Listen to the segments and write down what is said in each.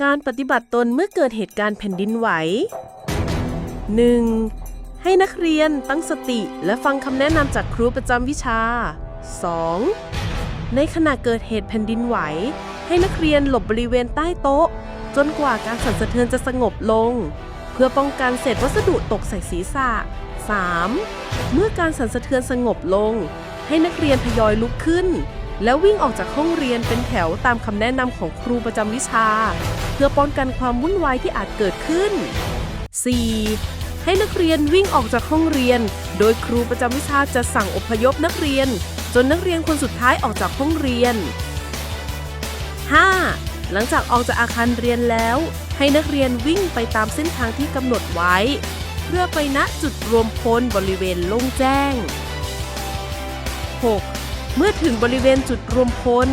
การปฏิบัติตนเมื่อเกิดเหตุการณ์แผ่นดินไหว 1. ให้นักเรียนตั้งสติและฟังคำแนะนำจากครูประจำวิชา 2. ในขณะเกิดเหตุแผ่นดินไหว ให้นักเรียนหลบบริเวณใต้โต๊ะ จนกว่าการสั่นสะเทือนจะสงบลง เพื่อป้องกันเศษวัสดุตกใส่ศีรษะ 3. เมื่อการสั่นสะเทือนสงบลง ให้นักเรียนทยอยลุกขึ้น แล้ววิ่งออกจากห้องเรียนเป็นแถวตามคำแนะนำของครูประจำวิชา พื่อป้องกันความวุ่นวายที่อาจเกิดขึ้น 4. ให้นักเรียนวิ่งออกจากห้องเรียน โดยครูประจำวิชาจะสั่งอพยพนักเรียน จนนักเรียนคนสุดท้ายออกจากห้องเรียน 5. หลังจากออกจากอาคารเรียนแล้ว ให้นักเรียนวิ่งไปตามเส้นทางที่กำหนดไว้ เพื่อไปณจุดรวมพลบริเวณโล่งแจ้ง 6. เมื่อถึงบริเวณจุดรวมพล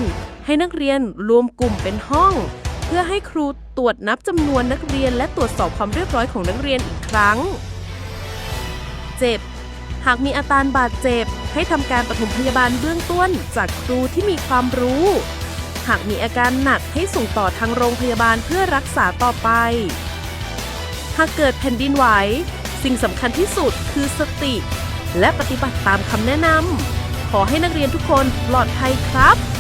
ให้นักเรียนรวมกลุ่มเป็นห้อง เพื่อให้ครูตรวจนับจำนวนนักเรียนและตรวจสอบความเรียบร้อยของนักเรียนอีกครั้ง 7. หากมีอาการบาดเจ็บ ให้ทำการปฐมพยาบาลเบื้องต้นจากครูที่มีความรู้ หากมีอาการหนักให้ส่งต่อทางโรงพยาบาลเพื่อรักษาต่อไป หากเกิดแผ่นดินไหว สิ่งสำคัญที่สุดคือสติ และปฏิบัติตามคำแนะนำขอให้นักเรียนทุกคนปลอดภัยครับ